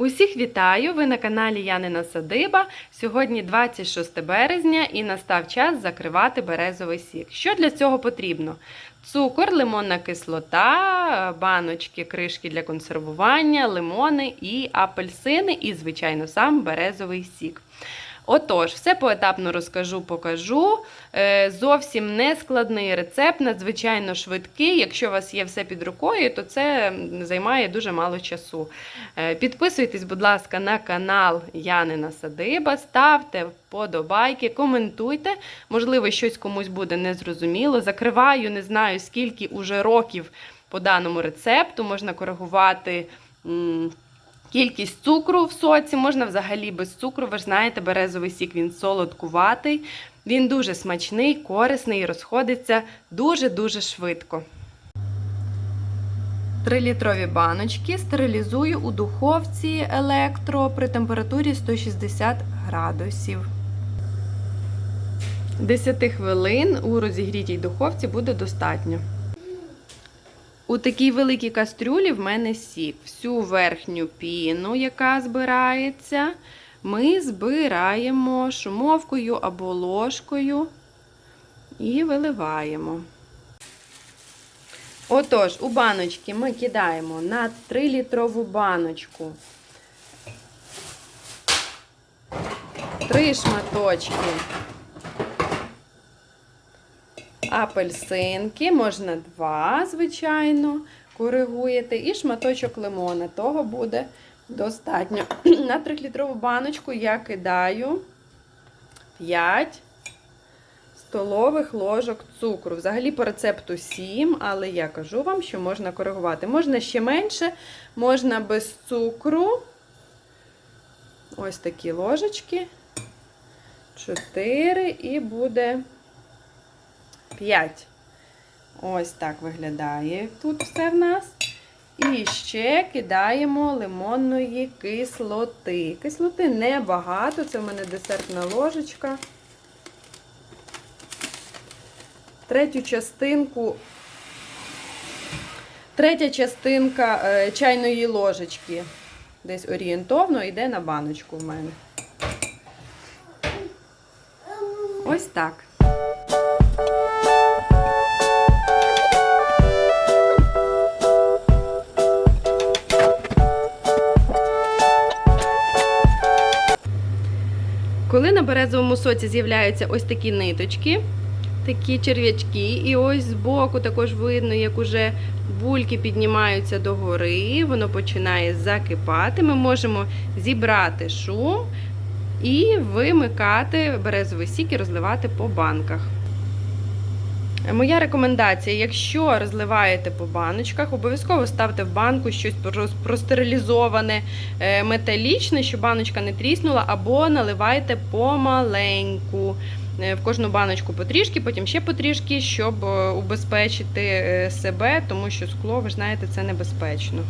Усіх вітаю! Ви на каналі Янина Садиба. Сьогодні 26 березня і настав час закривати березовий сік. Що для цього потрібно? Цукор, лимонна кислота, баночки, кришки для консервування, лимони і апельсини, і, звичайно, сам березовий сік. Отож, все поетапно розкажу, покажу. Е, Зовсім не складний рецепт, надзвичайно швидкий. Якщо у вас є все під рукою, то це займає дуже мало часу. Е, Підписуйтесь, будь ласка, на канал Янина Садиба, ставте вподобайки, коментуйте. Можливо, щось комусь буде незрозуміло. Закриваю, не знаю, скільки уже років по даному рецепту можна коригувати. Кількість цукру в соці можна взагалі без цукру. Ви ж знаєте, березовий сік він солодкуватий. Він дуже смачний, корисний і розходиться дуже-дуже швидко. 3-літрові баночки стерилізую у духовці електро при температурі 160 градусів. 10 хвилин у розігрітій духовці буде достатньо. У такій великій кастрюлі в мене сік. Всю верхню піну, яка збирається, ми збираємо шумовкою або ложкою і виливаємо. Отож, у баночки ми кидаємо на 3-літрову баночку три шматочки апельсинки, можна два, звичайно, коригуєте, і шматочок лимона. Того буде достатньо. На 3-літрову баночку я кидаю 5 столових ложок цукру. Взагалі по рецепту 7, але я кажу вам, що можна коригувати. Можна ще менше, можна без цукру. Ось такі ложечки. 4 і буде 5. Ось так виглядає тут все в нас. І ще кидаємо лимонної кислоти. Кислоти небагато, це в мене десертна ложечка. Третю частинку, третя частинка е, чайної ложечки. Десь орієнтовно йде на баночку в мене. Ось так. Коли на березовому соці з'являються ось такі ниточки, такі черв'ячки, і ось збоку також видно, як уже бульки піднімаються догори, воно починає закипати. Ми можемо зібрати шум і вимикати березовий сік і розливати по банках. Моя рекомендація: якщо розливаєте по баночках, обов'язково ставте в банку щось простерилізоване, е, металічне, щоб баночка не тріснула, або наливайте помаленьку. Е, В кожну баночку потрішки, потім ще потрішки, щоб е, убезпечити себе, тому що скло, ви ж знаєте, це небезпечно.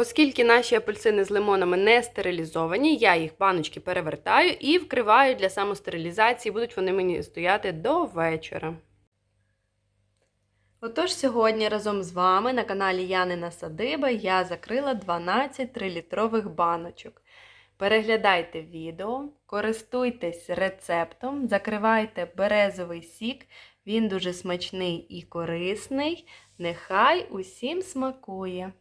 Оскільки наші апельсини з лимонами не стерилізовані, я їх баночки перевертаю і вкриваю для самостерилізації. Будуть вони мені стояти до вечора. Отож, сьогодні разом з вами на каналі Янина Садиба я закрила 12 3-літрових баночок. Переглядайте відео, користуйтесь рецептом, закривайте березовий сік, він дуже смачний і корисний. Нехай усім смакує!